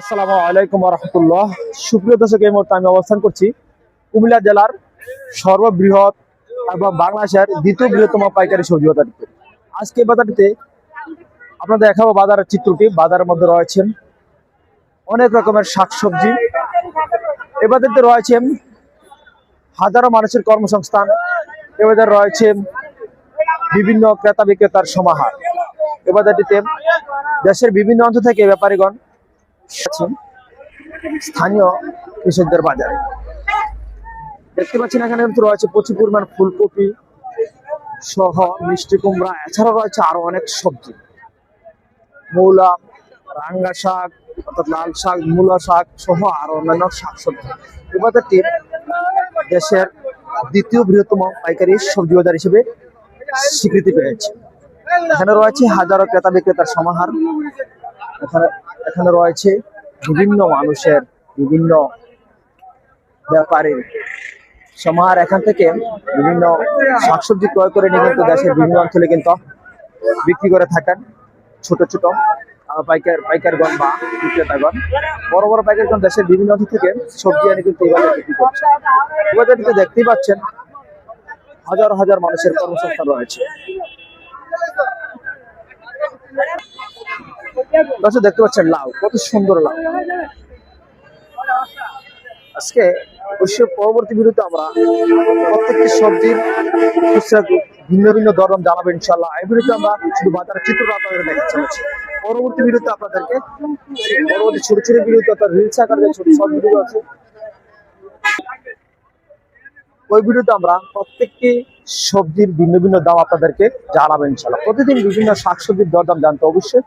আসসালামু আলাইকুম রহমতুল্লাহ। সুপ্রিয় দর্শক, এই মুহূর্তে আমি অবস্থান করছি কুমিল্লা জেলার সর্ববৃহৎ এবং বাংলাদেশের দ্বিতীয় বৃহত্তম পাইকারি সবজি বাজারটিতে আজকে বাজারটিতে আপনাদের দেখাবো বাজারের চিত্রটি। বাজারের মধ্যে রয়েছেন অনেক রকমের শাকসবজি। এ বাজারটিতে রয়েছে হাজারো মানুষের কর্মসংস্থান। এ বাজারে রয়েছে বিভিন্ন ক্রেতা বিক্রেতার সমাহার। এ বাজারটিতে দেশের বিভিন্ন অঞ্চল থেকে ব্যাপারীগণ স্থানীয় কৃষকদের বাজারে। দেখতে পাচ্ছেন এখানে কিন্তু রয়েছে প্রচুর পরিমাণ ফুলকপি সহ মিষ্টি কুমড়া, এছাড়াও রয়েছে আরও অনেক সবজি। মূলা, রাঙ্গা শাক, অর্থাৎ লাল শাক, মূলা শাক সহ আরও অন্যান্য শাক সবজি এ বাজারটি দেশের দ্বিতীয় বৃহত্তম পাইকারি সবজি বাজার হিসেবে স্বীকৃতি পেয়েছে। এখানে রয়েছে হাজারো ক্রেতা বিক্রেতার সমাহার। এখানে এখানে রয়েছে বিভিন্ন মানুষের বিভিন্ন ব্যাপারের। সমাহার এখান থেকে বিভিন্ন শাকসবজি ক্রয় করে নিয়ে কিন্তু দেশের বিভিন্ন অঞ্চলে কিন্তু বিক্রি করে থাকেন। ছোট ছোট পাইকার, পাইকারগণ বা বিক্রেতাগণ। বড় বড় পাইকারগণ দেশের বিভিন্ন অঞ্চল থেকে সবজি এনে কিন্তু এভাবে বিক্রি করছে। এবারে দেখতেই পাচ্ছেন, হাজার হাজার মানুষের কর্মসংস্থান রয়েছে। দর্শক, দেখতে পাচ্ছেন লাউ, কত সুন্দর লাউ। আজকে অবশ্য পরবর্তী ভিডিওতে আমরা প্রত্যেকটি সবজির ভিন্ন ভিন্ন দরদাম জানাব ইনশাল্লাহ এই ভিডিওতে আমরা শুধু বাজারের চিত্র চলেছি পরবর্তী ভিডিওতে আপনাদেরকে পরবর্তী ছোট ছোট ভিডিওতে অর্থাৎ রিলস আকারে ছোট সব ভিডিও আছে। ওই ভিডিওতে আমরা প্রত্যেকটি সবজির ভিন্ন ভিন্ন দাম আপনাদেরকে জানাব ইনশাল্লাহ প্রতিদিন বিভিন্ন শাকসবজির দরদাম জানতে অবশ্যই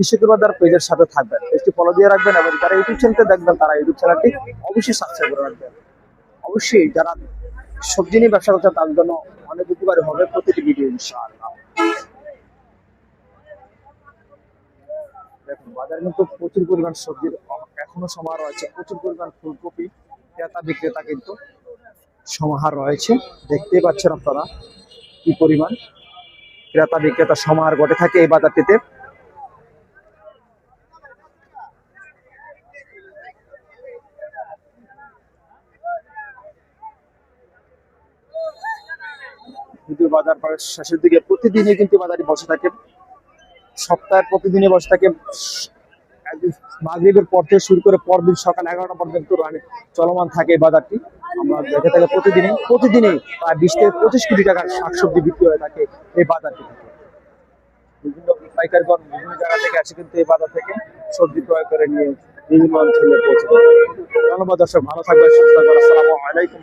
কৃষকের বাজার পেজের সাথে থাকবেন। একটি ফলো দিয়ে রাখবেন এবং যারা ইউটিউব চ্যানেলতে দেখবেন, তারা ইউটিউব চ্যানেলটি অবশ্যই সাবস্ক্রাইব করে রাখবেন। অবশ্যই যারা সবজি নিয়ে ব্যবসা করছেন, তাদের জন্য অনেক উপকারী হবে প্রতিটি ভিডিও ইনশাআল্লাহ। দেখুন, বাজারে কিন্তু প্রচুর পরিমাণ সবজির এখনও সমাহার রয়েছে। প্রচুর পরিমাণ ফুলকপি, ক্রেতা বিক্রেতা কিন্তু সমাহার রয়েছে। দেখতেই পাচ্ছেন আপনারা কি পরিমাণ ক্রেতা বিক্রেতা সমাহার ঘটে থাকে এই বাজারটিতে। কিন্তু বাজার শেষের দিকে প্রতিদিনই কিন্তু বাজারে বসে থাকে। সপ্তাহের প্রতিদিনই বসে থাকে। মাগরীবের পর থেকে শুরু করে পরদিন সকাল এগারোটা পর্যন্ত চলমান থাকে বাজারটি। আমরা দেখে থাকি প্রতিদিনই প্রতিদিনই প্রায় বিশ থেকে পঁচিশ কোটি টাকার শাকসবজি বিক্রি হয়ে থাকে এই বাজারটি বিভিন্ন পাইকারগণ বিভিন্ন জায়গা থেকে আসে কিন্তু এই বাজার থেকে সবজি ক্রয় করে নিয়ে বিভিন্ন অঞ্চলে পৌঁছে ধন্যবাদ দর্শক, ভালো থাকবেন, সুস্থ আসসালামু আলাইকুম